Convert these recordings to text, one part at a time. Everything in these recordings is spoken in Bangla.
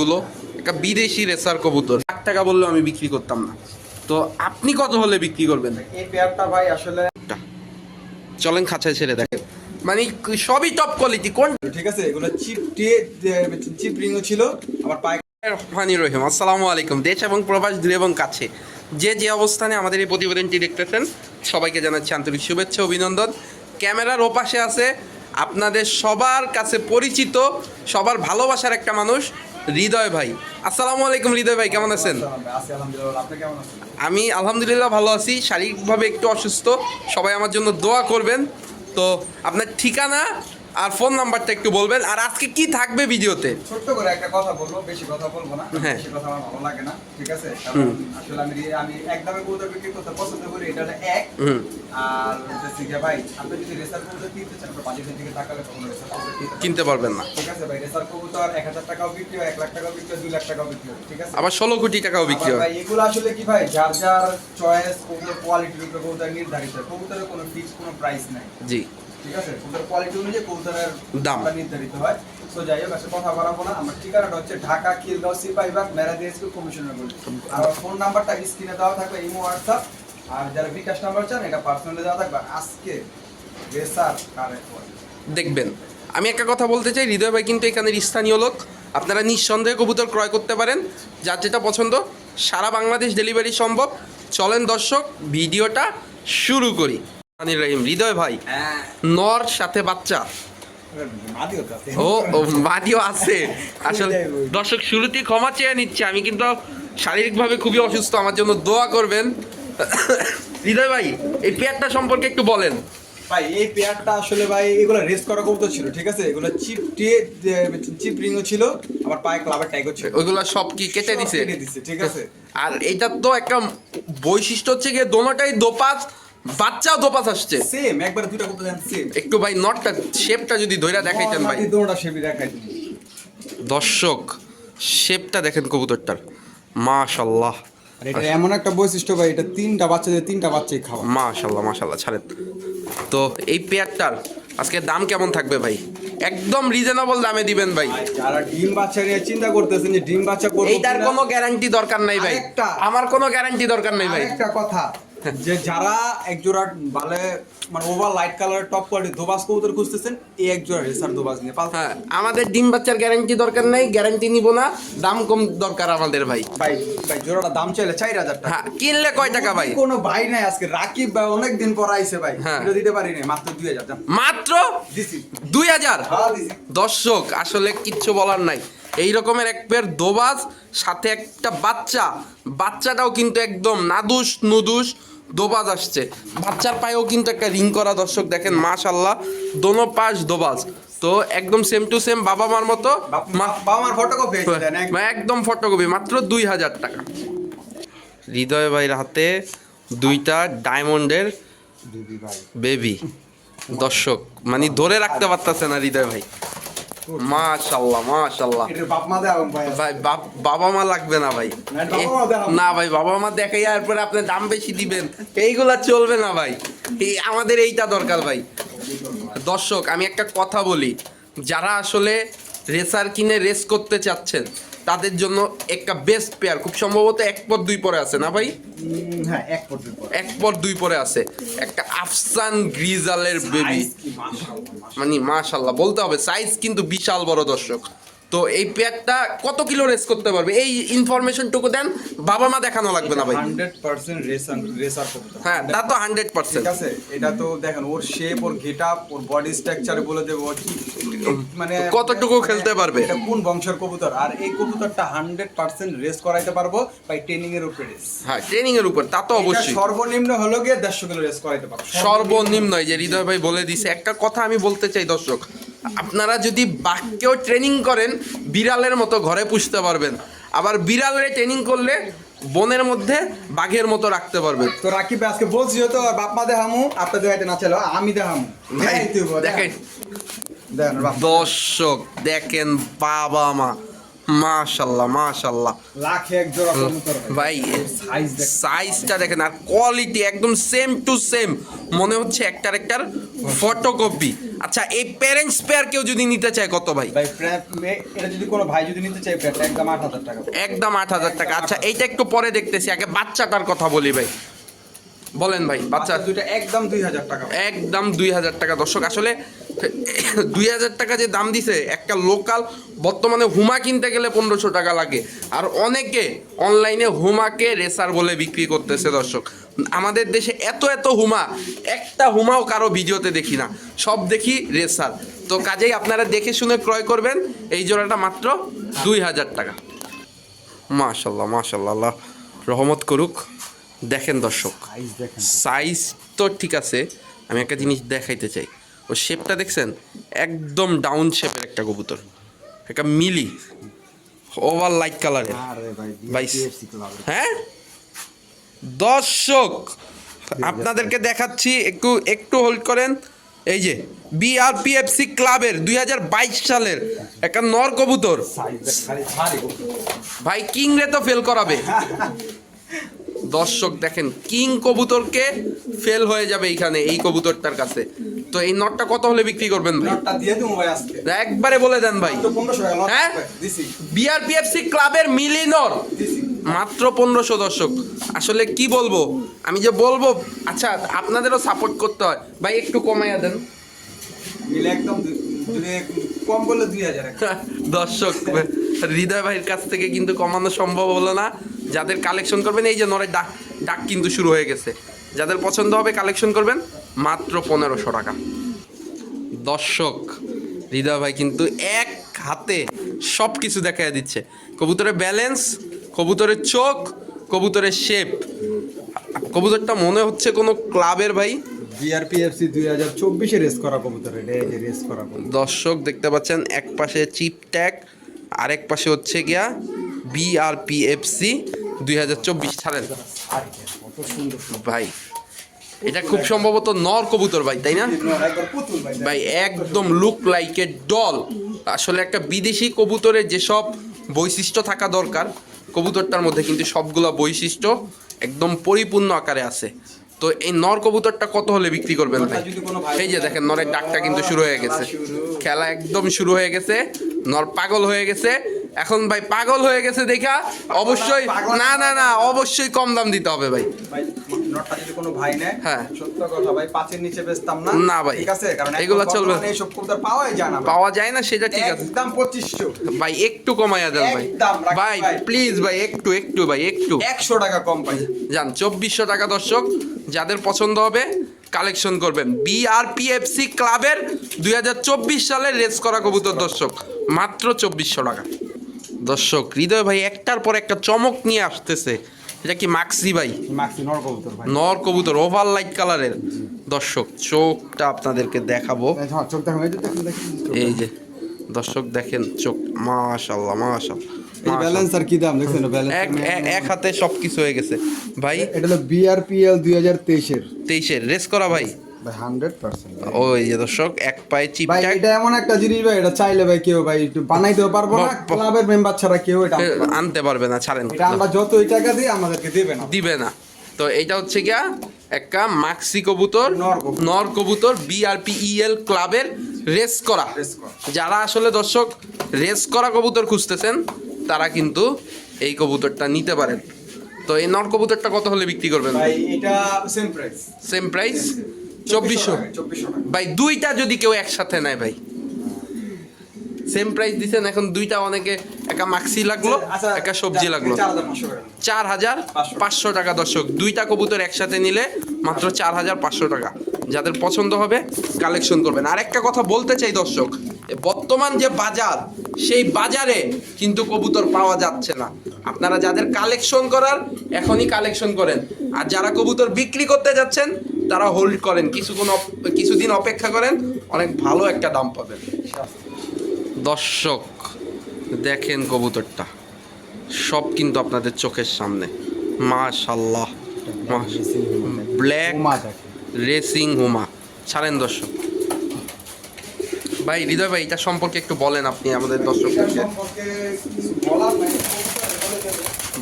গুলো একটা বিদেশি রেসার কবুতর। লাখ টাকা বললেও আমি বিক্রি করতাম না। তো আপনি কত হলে বিক্রি করবেন? এই পেয়ারটা ভাই আসলে চলেন খাঁচায় ছেড়ে দেখেন মানে সবই টপ কোয়ালিটি কোন ঠিক আছে এগুলো চিপ চিপ রিংও ছিল আমার পায়ে রহমানি রহিম। আসসালামু আলাইকুম। দেশ এবং প্রবাস দূরে এবং কাছে। যে যে অবস্থানে আমাদের এই প্রতিবেদনটি দেখতেছেন সবাইকে জানাচ্ছি আন্তরিক শুভেচ্ছা অভিনন্দন। ক্যামেরার ওপাশে আছে আপনাদের সবার কাছে পরিচিত সবার ভালোবাসার একটা মানুষ হৃদয় ভাই। আসসালামু আলাইকুম হৃদয় ভাই, কেমন আছেন? আমি আলহামদুলিল্লাহ ভালো আছি, শারীরিকভাবে একটু অসুস্থ, সবাই আমার জন্য দোয়া করবেন। তো আপনার ঠিকানা আর ফোন নাম্বারটা একটু বলবেন। আর আজকে কি থাকবে ভিডিওতে? ছোট্ট করে একটা কথা বলব বেশি কথা বলব না হ্যাঁ। বেশি কথা আমার ভালো লাগে না ঠিক আছে? কারণ আসলে আমি আমি এক দামে কবুতর বিক্রি করতে পছন্দ করি এটা হলো এক। আর হচ্ছে গিয়ে ভাই আপনি যদি রেসার কবুতর কিনতে চান আপনার বাজেটের দিকে তাকালে তখন রেসার কবুতর কিনতে পারবেন না। ঠিক আছে ভাই রেসার কবুতর এক হাজার টাকাও বিক্রি হয় এক লাখ টাকাও বিক্রি হয় দুই লাখ টাকাও বিক্রি হয় ঠিক আছে? আবার ষোলো কোটি টাকাও বিক্রি হয়। ভাই এগুলো আসলে কি ভাই যার যার চয়েস কবুতর কোয়ালিটির উপরে কবুতর নির্ধারিত কবুতরের কোনো ফিক্স কোনো প্রাইস নাই। জি। ঠিক আছে? কবুতর কোয়ালিটি অনুযায়ী কবুতরের দাম। নির্ধারিত হয়। তো যাই হোক আসলে কথা বাড়াবো না। আমার ঠিকানাটা হচ্ছে ঢাকা খিলগাঁও সিপাহীবাগ মেরাদি স্কুল কমিশনার বলি। আর ফোন নাম্বারটা স্ক্রিনে দেওয়া থাকবে ইমো হোয়াটসঅ্যাপ আর যারা বিকাশ নাম্বার চান এটা পার্সোনালি দেওয়া থাকবে। আজকে রেসার কারেক্ট দেখবেন। আমি একটা কথা বলতে চাই হৃদয় ভাই কিন্তু এখানের স্থানীয় লোক। আপনারা নিঃসন্দেহে কবুতর ক্রয় করতে পারেন। যার যেটা পছন্দ সারা বাংলাদেশ ডেলিভারি সম্ভব। চলেন দর্শক ভিডিওটা শুরু করি। রহিম হৃদয় ভাই। হ্যাঁ। নর সাথে বাচ্চা। ও ও মাটিও আছে। আসলে দর্শক শুরুতেই ক্ষমা চেয়ে নিচ্ছে। আমি কিন্তু শারীরিকভাবে খুবই অসুস্থ আমার জন্য দোয়া করবেন। হৃদয় ভাই এই পেয়ারটা সম্পর্কে একটু বলেন। ভাই এই পেয়ারটা আসলে ভাই এগুলো রেস করা কবুতর ছিল ঠিক আছে? এগুলো চিপ টিয়ে চিপ রিংও ছিল আমার পায়ে ক্লাবের ট্যাগও ছিল। ওইগুলো সব কি কেটে দিছে? ঠিক আছে। আর এইটার তো একটা বৈশিষ্ট্য হচ্ছে গিয়ে দোনোটাই দোপাস বাচ্চাও দোপাস আসছে। সেম একবার দুইটা কবুতর দেন সেম একটু ভাই নটটা শেপটা যদি ধইরা দেখাইতেন ভাই। দুটোটা শেপি দেখাই দর্শক শেপটা দেখেন কবুতরটার। মাশাল্লাহ। আর এটা এমন একটা বৈশিষ্ট্য ভাই এটা তিনটা বাচ্চা দিয়ে তিনটা বাচ্চাই খাওয়া। মাশাল্লাহ মাশাল্লাহ ছাড়েন। তো এই পেয়ারটার আজকে দাম কেমন থাকবে ভাই? একদম রিজনেবল দামে দিবেন ভাই। যারা ডিম বাচ্চা নিয়ে চিন্তা করতেছেন যে ডিম বাচ্চা করব এইটার কিনা, গ্যারান্টি দরকার নাই ভাই। আমার কোনো গ্যারান্টি দরকার নাই ভাই। আরেকটা কথা যে যারা এক জোড়া ভালে মানে ওভার লাইট কালারের টপ কোয়ালিটি দোবাস কবুতর খুঁজতেছেন এই এক জোড়া রেসার দোবাস নিয়ে। পাল হ্যাঁ আমাদের ডিম বাচ্চার গ্যারান্টি দরকার নাই গ্যারান্টি নিব না দাম কম দরকার আমাদের ভাই। ভাই ভাই জোড়াটা দাম চাইলে চার হাজার টাকা। হ্যাঁ কিনলে কয় টাকা ভাই? কোনো ভাই নাই আজকে রাকিব ভাই অনেক দিন পর আইছে ভাই হ্যাঁ। এটা দিতে পারি নাই মাত্র দুই হাজার মাত্র দিছি। দুই হাজার? হ্যাঁ দিছি। দর্শক আসলে কিচ্ছু বলার নাই। এই রকমের এক পেয়ার দোবাজ সাথে একটা বাচ্চা। বাচ্চাটাও কিন্তু একদম নাদুস নুদুস দোবাজ আসছে। বাচ্চার পায়েও কিন্তু একটা রিং করা দর্শক দেখেন মাশাল্লাহ দোনো পাশ দোবাজ। তো একদম সেম টু সেম বাবা মার মতো বাবা মার ফটোকপি একদম। ফটোকপি মাত্র দুই হাজার টাকা। হৃদয় ভাইয়ের হাতে দুইটা ডায়মন্ডের বেবি দর্শক মানে ধরে রাখতে পারতেছে না হৃদয় ভাই। মাশাল্লাহ মাশাল্লাহ। ভাই বাবা মা লাগবে না ভাই। না, ভাই বাবা মা দেখাই পরে আপনি দাম বেশি দিবেন। এইগুলা চলবে না ভাই। আমাদের এইটা দরকার ভাই। দর্শক আমি একটা কথা বলি। যারা আসলে রেসার কিনে রেস করতে চাচ্ছেন তাদের জন্য একটা বেস্ট পেয়ার খুব সম্ভবত এক পর দুই পরে আছে না ভাই? হ্যাঁ এক পর্যন্ত এক পর দুই পরে আছে। একটা আফসান গ্রিজালের বেবি। মানে মাশাল্লাহ বলতে হবে সাইজ কিন্তু বিশাল বড় দর্শক। তো এই পেয়ারটা কত কিলো রেস করতে পারবে? এই ইনফরমেশনটুকু দেন বাবা মা দেখানো লাগবে না ভাই। 100% রেসার রেসার কবুতর। হ্যাঁ তা তো হান্ড্রেড পার্সেন্ট। ঠিক আছে এটা তো দেখেন ওর শেপ ওর গেটআপ ওর বডি স্ট্রাকচার বলে দেবো মানে কতটুকু খেলতে পারবে? এটা কোন বংশের কবুতর? আর এই কবুতরটা 100% রেস করাইতে পারব বাই ট্রেনিং এর উপরে রেস। হ্যাঁ ট্রেনিং এর উপর তা তো অবশ্যই। সর্বনিম্ন হলো গিয়ে 150 কিলো রেস করাইতে পারব। সর্বনিম্ন এই যে হৃদয় ভাই বলে দিছে একটা কথা আমি বলতে চাই দর্শক আপনারা যদি বাঘকেও ট্রেনিং করেন বিড়ালের মতো ঘরে পুষতে পারবেন। আবার বিড়ালের ট্রেনিং করলে বনের মধ্যে বাঘের মতো রাখতে পারবে তো রাকিব আজকে বলছি তো বাপ্পা দেহামু দেখামু আপনাদের হাতে না চলো আমি দেখেন। দেখেন। দর্শক দেখেন বাবা মা। মাশাল্লাহ মাশাল্লাহ। লাখে এক জোড়া কবুতর ভাই। সাইজটা দেখেন আর কোয়ালিটি একদম সেম টু সেম মনে হচ্ছে একটার একটার ফটোকপি আচ্ছা এই প্যারেন্টস পেয়ার কেউ যদি নিতে চায় কত ভাই? ভাই এটা যদি কোনো ভাই যদি নিতে চায় প্রায় একদম আট হাজার টাকা। একদম আট হাজার টাকা। আচ্ছা এইটা একটু পরে দেখতেছি আগে বাচ্চাটার কথা বলি ভাই। বলেন ভাই বাচ্চা বাচ্চা দুইটা একদম দুই হাজার টাকা। একদম দুই হাজার টাকা। দর্শক আসলে দুই হাজার টাকা যে দাম দিছে একটা লোকাল বর্তমানে হুমা কিনতে গেলে পনেরোশো টাকা লাগে। আর অনেকে অনলাইনে হুমাকে রেসার বলে বিক্রি করতেছে দর্শক। আমাদের দেশে এত এত হুমা একটা হুমাও কারও ভিডিওতে দেখি না। সব দেখি রেসার। তো কাজেই আপনারা দেখে শুনে ক্রয় করবেন এই জোড়াটা মাত্র দুই হাজার টাকা। মাশাল্লাহ মাশাল্লাহ আল্লাহ রহমত করুক। দেখেন দর্শক সাইজ তো। ঠিক আছে আমি একটা জিনিস দেখাইতে চাই। ও শেপটা দেখছেন? একদম ডাউন শেপের একটা কবুতর। একটা মিলি ওভার লাইট কালারের হ্যাঁ? দর্শক আপনাদেরকে দেখাচ্ছি একটু একটু হোল্ড করেন। এই যে বিআরপিএফসি ক্লাবের দুই হাজার বাইশ সালের একটা নর কবুতর। ভাই কিংরে তো ফেল করাবে। দর্শক দেখেন কিং কবুতরকে ফেল হয়ে যাবে এইখানে এই কবুতরটার কাছে। তো এই নটটা কত হলে বিক্রি করবেন ভাই? নটটা দিয়ে দেবো ভাই আজকে। একবারে বলে দেন ভাই। হ্যাঁ? দিছি। বিআরপিএফসি ক্লাবের মিলিনর। মাত্র পনেরোশো দর্শক। আসলে কি বলব? আমি যে বলব আচ্ছা আপনাদেরও সাপোর্ট করতে হয়। ভাই একটু কমাইয়া দেন। একদম দুই- দুই- কম বললে দুই হাজার দর্শক হৃদয় ভাইয়ের কাছ থেকে কিন্তু কমানো সম্ভব হলো না। যাদের কালেকশন করবেন এই যে নরের ডাক ডাক কিন্তু শুরু হয়ে গেছে। যাদের পছন্দ হবে কালেকশন করবেন মাত্র পনেরোশো টাকা। দর্শক হৃদয় ভাই কিন্তু এক হাতে সব কিছু দেখা দিচ্ছে। কবুতরের ব্যালেন্স কবুতরের চোখ কবুতরের শেপ কবুতরটা মনে হচ্ছে কোনো ক্লাবের ভাই? বিআরপিএফসি দুই হাজার চব্বিশে রেস করা কবুতর রেস করা দর্শক দেখতে পাচ্ছেন এক পাশে চিপ ট্যাগ আরেক পাশে হচ্ছে গিয়া বিআরপিএফসি দুই হাজার চব্বিশ ছাড়েন। সুন্দর ভাই এটা খুব সম্ভবত নর কবুতর ভাই তাই না? ভাই একদম লুক লাইক এ ডল আসলে একটা বিদেশি কবুতরের যেসব বৈশিষ্ট্য থাকা দরকার কবুতরটার মধ্যে কিন্তু সবগুলো বৈশিষ্ট্য একদম পরিপূর্ণ আকারে আছে। তো এই নর কবুতরটা কত হলে বিক্রি করবেন ভাই? এই যে দেখেন নরের ডাকটা কিন্তু শুরু হয়ে গেছে। খেলা একদম শুরু হয়ে গেছে। নর পাগল হয়ে গেছে। এখন ভাই পাগল হয়ে গেছে দেখা অবশ্যই না না না অবশ্যই কম দাম দিতে হবে ভাই। ভাই নটটা যদি কোনো ভাই নেয় হ্যাঁ। সত্য কথা ভাই পাঁচের নিচে বেচতাম না। না ভাই। ঠিক আছে? কারণ এগুলো চলবে। না। এইসব কবুতর পাওয়াই যায় না পাওয়া যায় না সেটা ঠিক আছে। একদম পঁচিশশো। ভাই একটু কমাইয়া দেন ভাই। ভাই। প্লিজ ভাই একটু একটু ভাই একটু। একশো টাকা কম পাই যান চব্বিশশো টাকা দর্শক যাদের পছন্দ হবে কালেকশন করবেন। বিআরপিএফসি ক্লাবের দুই সালের রেস করা কবুতর দর্শক মাত্র চব্বিশশো টাকা। দর্শক হৃদয় ভাই একটার পর একটা চমক নিয়ে আসতেছে। এটা কি মাক্সি ভাই? মাক্সি নর কবুতর ভাই। নর কবুতর ওভার লাইট কালারের দর্শক চোখটা আপনাদেরকে দেখাবো। এই যে দর্শক দেখেন চোখ মাশাল্লাহ মাশাল্লাহ ব্যালেন্স আর কি দাম? দেখছেন ব্যালেন্স এক হাতে হয়ে গেছে। ভাই? এটা হলো বিআরপিএল দুই হাজার তেইশের। তেইশের রেস করা ভাই। ওই যে দর্শক এক পায়ে চিপ ভাই এটা এমন একটা জিনিস ভাই এটা চাইলে ভাই কেউ ভাই একটু বানাইতেও পারব না ব- ব- ক্লাবের মেম্বার ছাড়া কেউ এটা আনতে পারবে না। আনতে না ছাড়েন। এটা আমরা যতই টাকা দিই আমাদেরকে দেবে না। দিবে না। তো এইটা হচ্ছে গিয়া একটা মাক্সি কবুতর নর কবুতর। নর কবুতর বিআরপিইএল ক্লাবের রেস করা। করা। যারা আসলে দর্শক রেস করা কবুতর খুঁজতেছেন তারা কিন্তু এই কবুতরটা নিতে পারেন। তো এই নর কবুতরটা কত হলে বিক্রি করবেন? ভাই এটা সেম প্রাইস সেম প্রাইস চব্বিশশো। ভাই দুইটা যদি কেউ একসাথে নেয় ভাই। সেম প্রাইস দিছেন এখন দুইটা অনেকে একা মাক্সি লাগল আচ্ছা, একা সবজি লাগল। চার হাজার। পাঁচশো টাকা। দর্শক। দুইটা কবুতর একসাথে নিলে মাত্র চার হাজার পাঁচশো টাকা। যাদের পছন্দ হবে কালেকশন করবেন। আর একটা কথা বলতে চাই দর্শক বর্তমান যে বাজার সেই বাজারে কিন্তু কবুতর পাওয়া যাচ্ছে না। আপনারা যাদের কালেকশন করার এখনই কালেকশন করেন। আর যারা কবুতর বিক্রি করতে যাচ্ছেন তারা হোল্ড করেন। কিছুক্ষণ কিছুদিন অপেক্ষা করেন অনেক ভালো একটা দাম পাবেন। দর্শক দেখেন কবুতরটা। সব কিন্তু আপনাদের চোখের সামনে। মাশাল্লাহ ব্ল্যাক রেসিং হুমা। ছাড়েন দর্শক। ভাই হৃদয় ভাই এটা সম্পর্কে একটু বলেন আপনি আমাদের দর্শকদেরকে।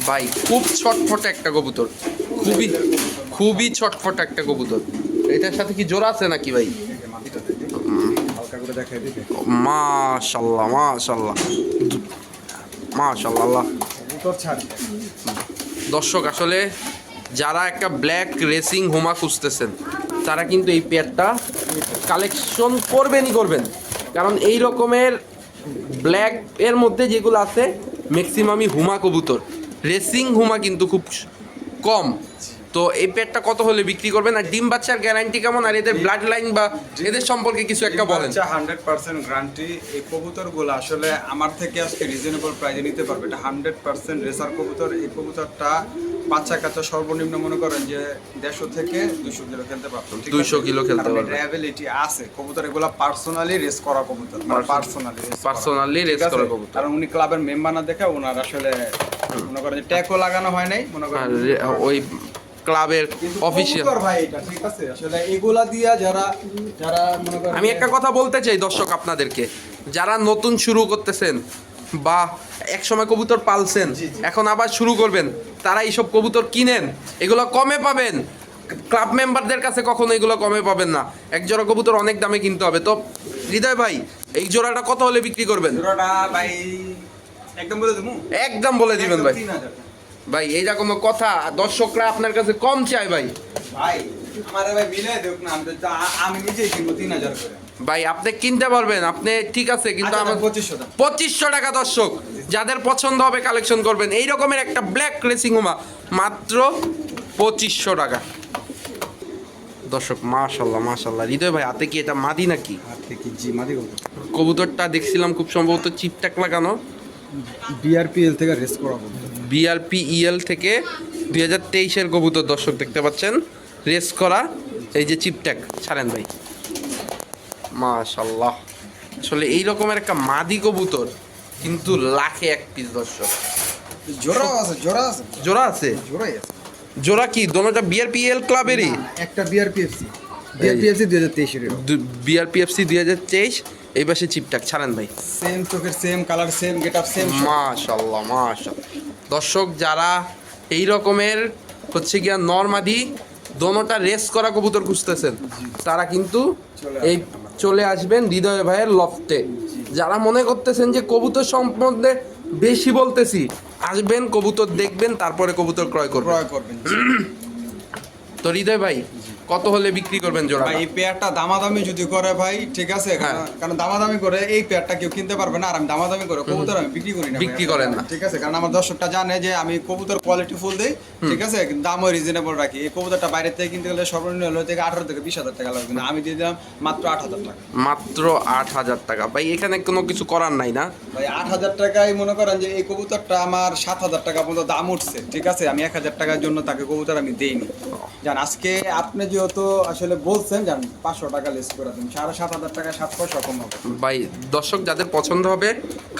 ভাই খুব ছটফটে একটা কবুতর। খুবই খুবই ছটফট একটা কবুতর। এটার সাথে কি জোড়া আছে নাকি ভাই? মাশাল্লাহ মাশাল্লাহ। মাশাল্লাহ দর্শক আসলে যারা একটা ব্ল্যাক রেসিং হোমা খুঁজতেছেন তারা কিন্তু এই পেয়ারটা কালেকশন করবেনই করবেন। কারণ এই রকমের ব্ল্যাক এর মধ্যে যেগুলো আছে ম্যাক্সিমামই হুমা কবুতর। রেসিং হুমা কিন্তু খুব কম। তো এই পেয়ারটা কত হলে বিক্রি করবেন? আর ডিম বাচ্চার গ্যারান্টি কেমন? আর এদের ব্লাড লাইন বা এদের সম্পর্কে কিছু একটা বলেন। বাচ্চা হান্ড্রেড পার্সেন্ট গ্যারান্টি এই কবুতরগুলো আসলে আমার থেকে আজকে রিজনেবল প্রাইসে নিতে পারবে। এটা হান্ড্রেড পার্সেন্ট রেসার কবুতর। এই কবুতরটা বাচ্চা কাচ্চা সর্বনিম্ন মনে করেন যে দেড়শো থেকে দুশো কিলো খেলতে পারতো 200 কিলো খেলতে পারবে। অ্যাবিলিটি আছে। কবুতর এগুলো পার্সোনালি রেস করা কবুতর। পার্সোনালি Personally race করা। কবুতর। কারণ উনি ক্লাবের মেম্বার না দেখে ওনার আসলে মনে করেন যে ট্যাগও লাগানো হয় নাই। মনে করেন ওই ক্লাবের অফিসিয়াল আমি একটা কথা বলতে চাই দর্শক আপনাদেরকে। যারা নতুন শুরু করতেছেন বা এক সময় কবুতর পালছেন। এখন আবার শুরু করবেন তারা এইসব কবুতর কিনেন এগুলো কমে পাবেন। ক্লাব মেম্বারদের কাছে কখনো এগুলো কমে পাবেন না। এক জোড়া কবুতর অনেক দামে কিনতে হবে। তো হৃদয় ভাই এই জোড়াটা কত হলে বিক্রি করবেন? জোড়াটা ভাই একদম বলে দেবো। একদম বলে দিবেন ভাই। ভাই এইটা কোনো কথা দর্শকরা আপনার কাছে কম চায় ভাই। ভাই আমার ভাই মিলে দেখ না আমি তো আমি নিজেই কিনবো তিন হাজার করে। ভাই আপনি কিনতে পারবেন আপনি ঠিক আছে কিন্তু আচ্ছা, আমার পঁচিশশো টাকা। দর্শক যাদের পছন্দ হবে কালেকশন করবেন। এই রকমের একটা ব্ল্যাক রেসিং হুমা মাত্র পঁচিশশো টাকা। দর্শক মাশাল্লাহ মাশাল্লাহ হৃদয় ভাই হাতে কি এটা মাদি নাকি? হাত থেকে জি মাদি কবুতরটা দেখছিলাম খুব সম্ভবত চিপটাক লাগানো। বিআরপিএল থেকে রেস করাবো বিআরপি ইএল E থেকে দুই হাজার তেইশের কবুতর দর্শক দেখতে পাচ্ছেন। রেস করা এই যে চিপট্যাক ছাড়েন ভাই। মাশাল্লাহ আসলে এই রকমের একটা মাদি কবুতর কিন্তু লাখে এক পিস দর্শক। জোড়াও আছে জোড়া আছে। জোড়া আছে? জোড়াই আছে। জোড়া কি? দোনোটা বিআরপিএল ক্লাবেরই? একটা বিআরপিএফসি। বিআরপিএফসি দুই হাজার তেইশের। বিআরপিএফসি দুই হাজার তেইশ এই পাশে চিপটাক ছাড়েন ভাই। সেম চোখের same colour same get up same মাশাল্লাহ মাশাল্লাহ দর্শক যারা এই রকমের হচ্ছে গিয়া নর্মাদি দোনোটা রেস করা কবুতর খুঁজতেছেন তারা কিন্তু এই চলে আসবেন হৃদয় ভাইয়ের লফটে। যারা মনে করতেছেন যে কবুতর সম্বন্ধে বেশি বলতেছি আসবেন কবুতর দেখবেন তারপরে কবুতর ক্রয় করবেন। ক্রয় করবেন তো হৃদয় ভাই কত হলে বিক্রি করবেন জোড়া ভাই এই পেয়ারটা দামাদামি যদি করে ভাই ঠিক আছে? হ্যাঁ। কারণ- কারণ দামাদামি করে এই পেয়ারটা কেউ কিনতে পারবে না আর আমি দামাদামি করে কবুতর আমি বিক্রি করি না বিক্রি করেন না। ঠিক আছে? কারণ আমার দর্শকটা জানে যে আমি কবুতর কোয়ালিটি ফুল দেই ঠিক আছে? দামও রিজনেবল রাখি। এই কবুতরটা বাইরে থেকে কিনতে গেলে সর্বনিম্ন হলো থেকে আঠারো থেকে বিশ হাজার টাকা লাগবে না। আমি দিয়ে দিলাম মাত্র আট হাজার টাকা। মাত্র আট হাজার টাকা। ভাই এখানে কোনো কিছু করার নাই না? ভাই আট হাজার টাকায় মনে করেন যে এই কবুতরটা আমার সাত হাজার টাকা পর্যন্ত দাম উঠছে ঠিক আছে? আমি এক হাজার টাকার জন্য তাকে কবুতর আমি দেইনি। জান আজকে আপনি যেহেতু আসলে বলছেন যান পাঁচশো টাকা লেস করে দিন সাড়ে সাত হাজার টাকা সাত পয়সা কম হবে। ভাই দর্শক যাদের পছন্দ হবে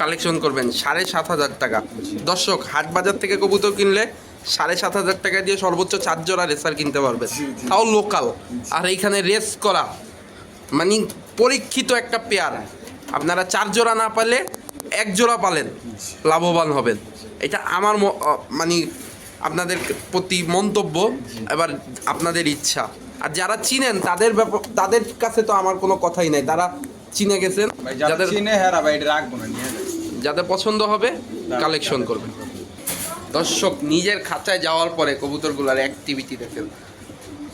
কালেকশন করবেন সাড়ে সাত হাজার টাকা। দর্শক হাট বাজার থেকে কবুতর কিনলে সাড়ে সাত হাজার টাকা দিয়ে সর্বোচ্চ চার জোড়া রেসার কিনতে পারবে। তাও লোকাল আর এইখানে রেস করা মানে পরীক্ষিত একটা পেয়ার আপনারা চার জোড়া না পালে এক জোড়া পালেন লাভবান হবেন। এটা আমার মানে আপনাদের প্রতি মন্তব্য এবার আপনাদের ইচ্ছা। আর যারা চিনেন তাদের ব্যাপার তাদের কাছে তো আমার কোনো কথাই নাই। তারা চিনে গেছেন যাদের চিনে হ্যাঁ ভাই এটা রাখব না যাদের পছন্দ হবে কালেকশন করবেন। দর্শক নিজের খাঁচায় যাওয়ার পরে কবুতরগুলোর অ্যাক্টিভিটি দেখেন।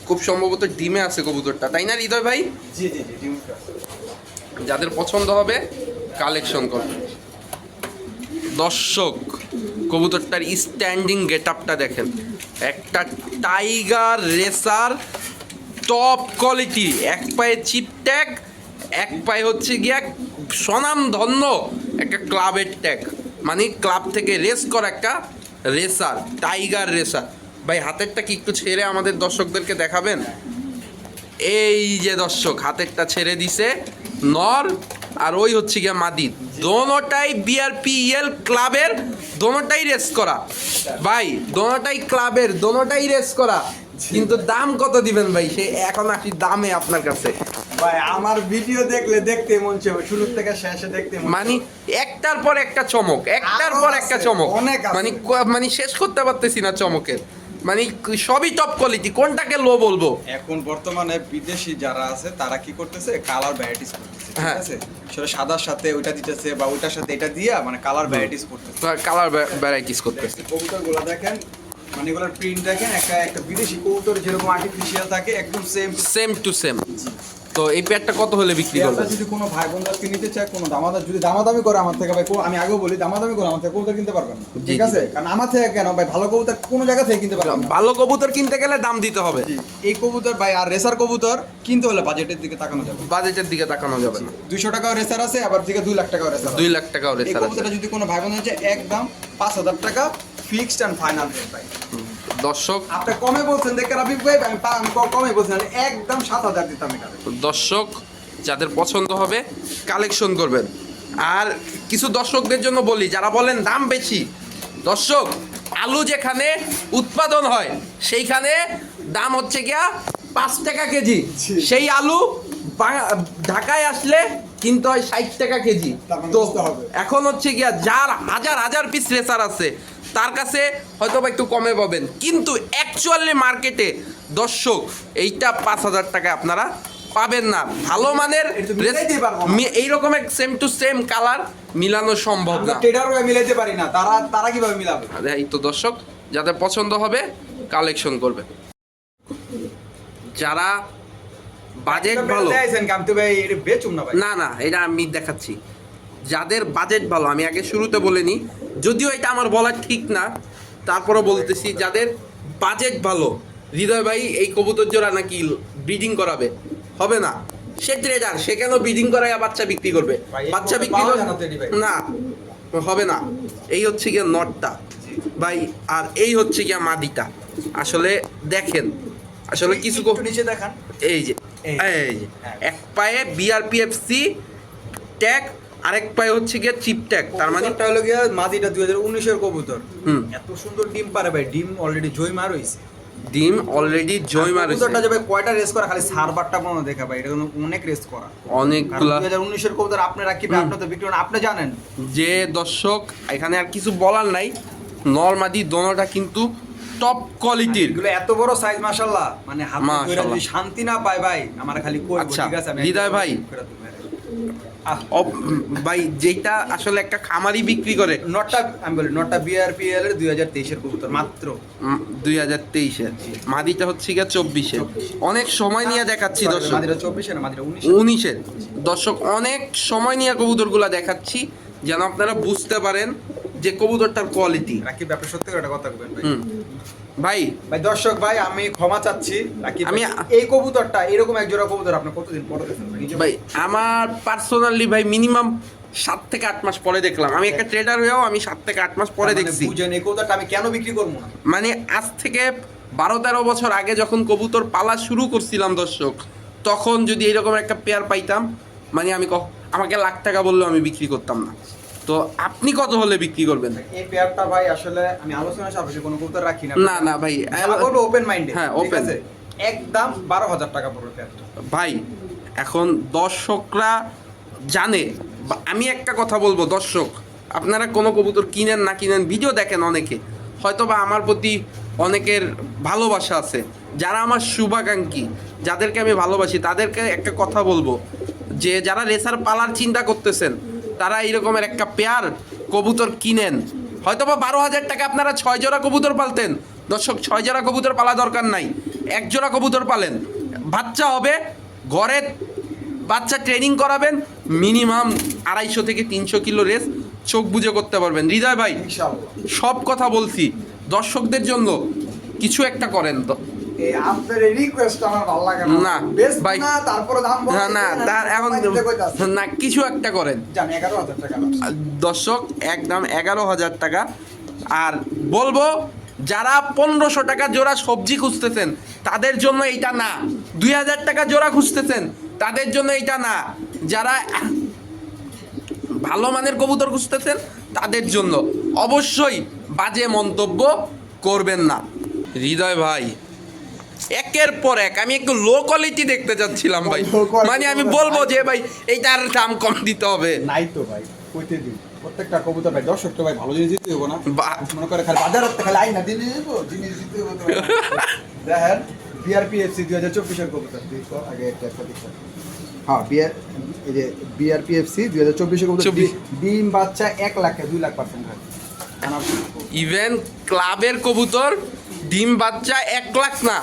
খুব সম্ভবত ডিমে আছে কবুতরটা তাই না হৃদয় ভাই? যাদের পছন্দ হবে কালেকশন করবেন। দর্শক কবুতরটার স্ট্যান্ডিং গেট আপটা দেখেন। একটা টাইগার রেসার টপ কোয়ালিটি এক পায়ে চিপ ট্যাগ এক পায়ে হচ্ছে গিয়া সনাম ধন্য একটা ক্লাবের ট্যাগ মানে ক্লাব থেকে রেস করা একটা রেসার টাইগার রেসার ভাই, হাতেরটা কি একটু ছেড়ে আমাদের দর্শকদেরকে দেখাবেন? এই যে দর্শক, হাতেরটা ছেড়ে দিছে। নর আর ওই হচ্ছে গিয়া মাদি দোনোটাই বিআরপিএল ক্লাবের দোনোটাই রেস করা। ভাই দোনোটাই ক্লাবের দোনোটাই রেস করা। কিন্তু দাম কত দিবেন ভাই? সে এখন আসি দামে আপনার কাছে। ভাই আমার ভিডিও দেখলে দেখতে মন চাবে শুরু থেকে শেষে দেখতে মন মানে একটার পর একটা চমক একটার পর একটা চমক। অনেক মানে মানে শেষ করতে পারতেছি না চমকের। মানে সবই টপ কোয়ালিটি কোনটাকে লো বলব? এখন বর্তমানে বিদেশি যারা আছে তারা কি করতেছে? কালার ভ্যারাইটিস করতেছে ঠিক হ্যাঁ। আছে? সেটা সাদার সাথে ওইটা দিতেছে বা ওইটার সাথে এটা দিয়া মানে কালার ভ্যারাইটিস করতেছে। কালার ভ্যারাইটিস করতেছে। কবুতরগুলো দেখেন মানে এগুলোর প্রিন্ট দেখেন একটা একটা বিদেশি কবুতর যেরকম আর্টিফিশিয়াল থাকে একদম সেম সেম টু সেম তো এই পেয়ারটা কত হলে বিক্রি করবে যদি কোনো ভাই বোনদেরকে নিতে চায় কোনো দামাদার যদি দামাদামি করে আমার থেকে ভাই আমি আগেও বলি দামাদামি করে আমার থেকে কবুতর কিনতে পারবেন না। ঠিক আছে? কারণ আমার থেকে কেন? ভাই ভালো কবুতর কোনো জায়গা থেকে কিনতে পারবেন না। ভালো কবুতর কিনতে গেলে দাম দিতে হবে। এই কবুতর ভাই আর রেসার কবুতর কিনতে হলে বাজেটের দিকে তাকানো যাবে। বাজেটের দিকে তাকানো যাবে না। দুইশো টাকাও রেসার আছে আবার দিকে দুই লাখ টাকাও রেসার দুই লাখ টাকা ওরে এই স্যার কবুতরটা যদি কোনো ভাই বোন হচ্ছে একদম পাঁচ হাজার টাকা ফিক্সড অ্যান্ড ফাইনাল রেট ভাই। দর্শক। আপনি কমে বলছেন দেখে রাবিক ভাই আমি কমে বলছেন একদম সাত হাজার দিতাম দর্শক যাদের পছন্দ হবে কালেকশন করবেন। আর কিছু দর্শকদের জন্য বলি যারা বলেন দাম বেশি দর্শক আলু যেখানে উৎপাদন হয় সেইখানে দাম হচ্ছে গিয়া পাঁচ টাকা কেজি। সেই আলু ঢাকায় আসলে কিন্তু হয় ষাট টাকা কেজি। মানে তো এখন হচ্ছে গিয়া যার হাজার হাজার পিস রেসার আছে তার কাছে হয়তো বা একটু কমে পাবেন। কিন্তু অ্যাকচুয়ালি মার্কেটে দর্শক এইটা পাঁচ হাজার টাকায় আপনারা পাবেন না। ভালো মানের এইরকম এক সেম টু সেম কালার মিলানো সম্ভব না। ট্রেডার মিলাইতে পারি না। তারা তারা কীভাবে মিলাবে? এই তো দর্শক যাদের পছন্দ হবে কালেকশন করবে। যারা বাজেট ভালো না না এটা আমি দেখাচ্ছি। যাদের বাজেট ভালো আমি আগে শুরুতে বলিনি যদিও এটা আমার বলা ঠিক না তারপরে বলতেছি যাদের বাজেট ভালো হৃদয় ভাই এই কবুতর জোড়া নাকি ব্রিডিং করাবে? হবে না। সে ট্রেডার সে কেন ব্রিডিং করায় বাচ্চা বিক্রি করবে? বাচ্চা বিক্রি না হবে না। এই হচ্ছে গিয়ে নটটা। ভাই আর এই হচ্ছে গিয়া মাদিটা। আসলে দেখেন আসলে কিছু নিচে দেখান। এই যে এই। এই যে হ্যাঁ। এক পায়ে বিআরপিএফসি ট্যাগ আরেক পায়ে হচ্ছে গিয়ে চিপ ট্যাগ তার মানে কবুতরটা হলো গিয়া মাদিটা দুই হাজার উনিশের কবুতর। এত সুন্দর ডিম পারে ভাই ডিম অলরেডি জয় মার হইছে ডিম অলরেডি জয় মারেছে কবুতরটা যে ভাই কয়টা রেস করা খালি সারবারটা কোনো দেখা ভাই এটা কিন্তু অনেক রেস করা। অনেকগুলা দুই হাজার উনিশের কবুতর আপনারা কি ভাই আপনার তো বিক্রি আপনি জানেন। যে দর্শক এখানে আর কিছু বলার নাই। নর্মাদি দোনোটা কিন্তু টপ কোয়ালিটির এগুলো এত বড় সাইজ মাশাআল্লাহ। মানে হাত ধরে যদি শান্তি না পায় ভাই আমার খালি কই আচ্ছা, ঠিক আছে আমি হৃদয় ভাই। ভাই। যেটা আসলে একটা খামারি বিক্রি করে। নটটা আমি বলি নটটা বিআরপিএল এর দুই হাজার তেইশের কবুতর মাত্র। দুই হাজার তেইশের মাদিটা হচ্ছে গিয়ে চব্বিশের অনেক সময় নিয়ে দেখাচ্ছি দর্শক। চব্বিশে উনিশের দর্শক অনেক সময় নিয়ে কবুতরগুলো দেখাচ্ছি যেন আপনারা বুঝতে পারেন যে কবুতরটার কোয়ালিটি রাকিব আপনি সত্যি একটা কথা বলবেন ভাই। ভাই। ভাই দর্শক ভাই আমি ক্ষমা চাচ্ছি। আমি- এই কবুতরটা এরকম এক জোড়া কবুতর আপনি কতদিন পরে দেখেন? ভাই? আমার পার্সোনালি ভাই মিনিমাম সাত থেকে আট মাস পরে দেখলাম। আমি একটা ট্রেডার হয়েও আমি সাত থেকে আট মাস পরে মানে দেখছি। বুঝেন এই কবুতরটা আমি কেন বিক্রি করব না? মানে আজ থেকে বারো তেরো বছর আগে যখন কবুতর পালা শুরু করছিলাম দর্শক তখন যদি এরকম একটা পেয়ার পাইতাম মানে আমি ক- আমাকে লাখ টাকা বললেও আমি বিক্রি করতাম না। তো আপনি কত হলে বিক্রি করবেন? এই পেয়ারটা ভাই আসলে আমি আলোচনা সাপেক্ষে কোনো কবুতর রাখি না। না না ভাই বলব ওপেন মাইন্ডে হ্যাঁ, open। একদম বারো হাজার টাকা পড়বে পেয়ারটা ভাই এখন দর্শকরা জানে। বা আমি একটা কথা বলব দর্শক আপনারা কোনো কবুতর কিনেন না কিনেন ভিডিও দেখেন অনেকে। হয়তো বা আমার প্রতি অনেকের ভালোবাসা আছে। যারা আমার শুভাকাঙ্ক্ষী যাদেরকে আমি ভালোবাসি তাদেরকে একটা কথা বলব যে যারা রেসার পালার চিন্তা করতেছেন তারা এইরকমের একটা পেয়ার কবুতর কিনেন। হয়তো বা বারো হাজার টাকা আপনারা ছয় জোড়া কবুতর পালতেন। দর্শক ছয় জোড়া কবুতর পালা দরকার নাই। এক জোড়া কবুতর পালেন। বাচ্চা হবে ঘরে বাচ্চা ট্রেনিং করাবেন মিনিমাম আড়াইশো থেকে তিনশো কিলো রেস চোখ বুঝে করতে পারবেন। হৃদয় ভাই সব কথা বলছি। দর্শকদের জন্য কিছু একটা করেন। আপনার রিকোয়েস্ট আমার ভালো লাগে না, বেস্ট না তারপরে দাম না না তার এখন না কিছু একটা করেন। জানি এগারো হাজার টাকা দর্শক একদম এগারো হাজার টাকা। আর বলব যারা পনেরোশো টাকা জোড়া সবজি খুঁজতেছেন তাদের জন্য এইটা না। দুই হাজার টাকা জোড়া খুঁজতেছেন তাদের জন্য এইটা না। যারা ভালো মানের কবুতর খুঁজতেছেন তাদের জন্য। অবশ্যই বাজে মন্তব্য করবেন না। হৃদয় ভাই একের পর এক আমি একটু লো কোয়ালিটি দেখতে চাচ্ছিলাম ভাই। মানে আমি বলব যে ভাই এইটার দাম কম দিতে হবে। নাই তো ভাই কইতে দিন প্রত্যেকটা কবুতর ভাই দর্শক তো ভাই ভালো জিনিস দিতে হব না। মনে করে খালি বাজার খালি আই না দিলে দেবো জিনিস দিতে হব। দেখেন বিআরপিএফসি দুই হাজার চব্বিশের কবুতর। আগে একটা একটা হ্যাঁ বিআর এই যে বিআরপিএফসি দুই হাজার চব্বিশের কবুতর। ডিম বাচ্চা এক লাখে দুই লাখ পার্সেন্ট হয়। ইভেন ক্লাবের কবুতর ডিম বাচ্চা এক লাখ না।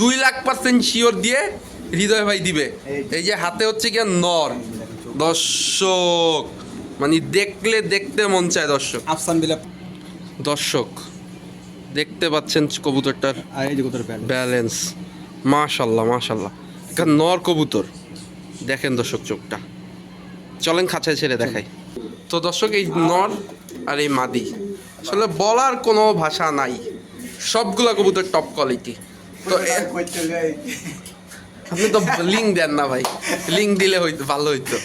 দুই লাখ পার্সেন্ট শিওর দিয়ে হৃদয় ভাই দিবে। এই যে। হাতে হচ্ছে কি নর। দর্শক মানে দেখলে দেখতে মন চায় দর্শক। আফসান বিলাপ। দর্শক দেখতে পাচ্ছেন কবুতরটার ব্যালেন্স মাশাল্লাহ মাশাল্লাহ। নর কবুতর। দেখেন দর্শক চোখটা। চলেন খাঁচায় ছেড়ে দেখাই। তো দর্শক এই নর আর এই মাদি। আসলে বলার কোনো ভাষা নাই। সবগুলা কবুতর টপ কোয়ালিটি তো আপনি তো লিঙ্ক দেন না ভাই। লিঙ্ক দিলে হইতো ভালো হইতো।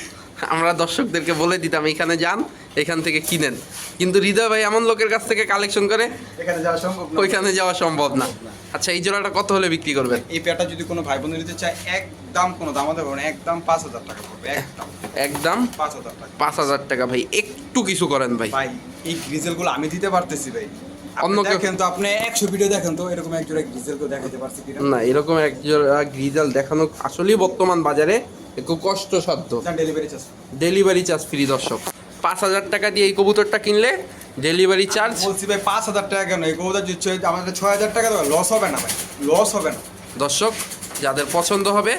আমরা দর্শকদেরকে বলে দিতাম এখানে যান এখান থেকে কিনেন। কিন্তু হৃদয় ভাই এমন লোকের কাছ থেকে কালেকশন করে এখানে যাওয়া সম্ভব না। ওইখানে যাওয়া সম্ভব না। আচ্ছা এই জোড়াটা কত হলে বিক্রি করবেন? এই পেয়ারটা যদি কোনো ভাই বোন নিতে চায় একদম কোনো দাম দেবো না একদম পাঁচ হাজার টাকা পড়বে একদম। একদম? পাঁচ হাজার টাকা। পাঁচ হাজার টাকা ভাই একটু কিছু করেন ভাই। ভাই এই গ্রিজেলগুলো আমি দিতে পারতেছি ভাই। অন্য দেখেন তো আপনি ভিডিও দেখেন তো এরকম এক জোড়া গ্রিজেল কেউ দেখাতে পারছি কিনা? না এরকম এক জোড়া গ্রিজাল দেখানো আসলেই বর্তমান বাজারে একটু কষ্টসাধ্য। Delivery charge delivery charge free দর্শক। পাঁচ হাজার টাকা দিয়ে এই কবুতরটা কিনলে ডেলিভারি চার্জ বলছি ভাই পাঁচ হাজার টাকা কেন? এই কবুতর আমাদের ছয় হাজার টাকা দেবে লস হবে না ভাই লস হবে না। দর্শক যাদের পছন্দ হবে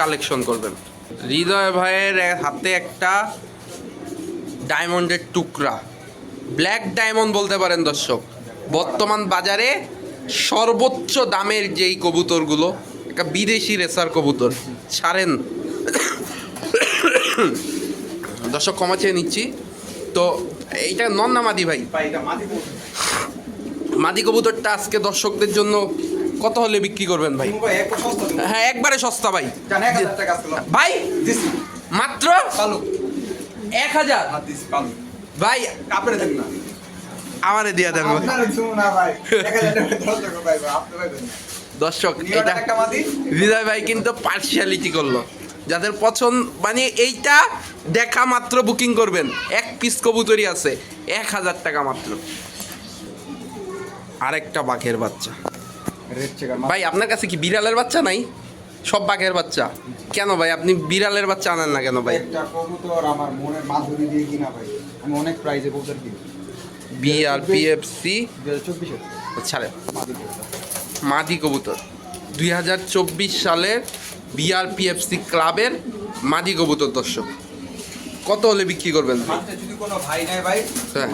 কালেকশন করবেন। হৃদয় ভাইয়ের হাতে একটা ডায়মন্ডের টুকরা। ব্ল্যাক ডায়মন্ড বলতে পারেন দর্শক। বর্তমান বাজারে সর্বোচ্চ দামের যেই কবুতরগুলো একটা বিদেশি রেসার কবুতর ছাড়েন। দর্শক ক্ষমা চেয়ে নিচ্ছি। তো এইটা নন না মাদি ভাই। মাদি কবুতরটা আজকে দর্শকদের জন্য কত হলে বিক্রি করবেন ভাই? হ্যাঁ একবারে সস্তা ভাই। ভাই মাত্র এক হাজার? ভাই না। আমারে দিয়ে দেন দর্শক এটা হৃদয় ভাই কিন্তু পার্সিয়ালিটি করল। যাদের পছন্দ মানে এইটা দেখা মাত্র বুকিং করবেন। এক পিস কবুতরি আছে এক হাজার টাকা মাত্র। আরেকটা বাঘের বাচ্চা। ভাই আপনার কাছে কি বিড়ালের বাচ্চা নাই? সব বাঘের বাচ্চা। কেন ভাই আপনি বিড়ালের বাচ্চা আনেন না কেন ভাই? একটা কবুতর আমার মনের মাধুরী দিয়ে কিনা ভাই। আমি অনেক প্রাইজে কবুতর কিনি। বিআরপিএফসি ছাড়েন মাদি কবুতর। দুই হাজার চব্বিশ সালের বিআরপিএফসি ক্লাবের মাদি কবুতর দর্শক। কত হলে বিক্রি করবেন? হ্যাঁ।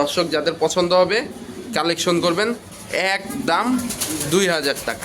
দর্শক যাদের পছন্দ হবে কালেকশন করবেন। এক দাম দুই হাজার টাকা।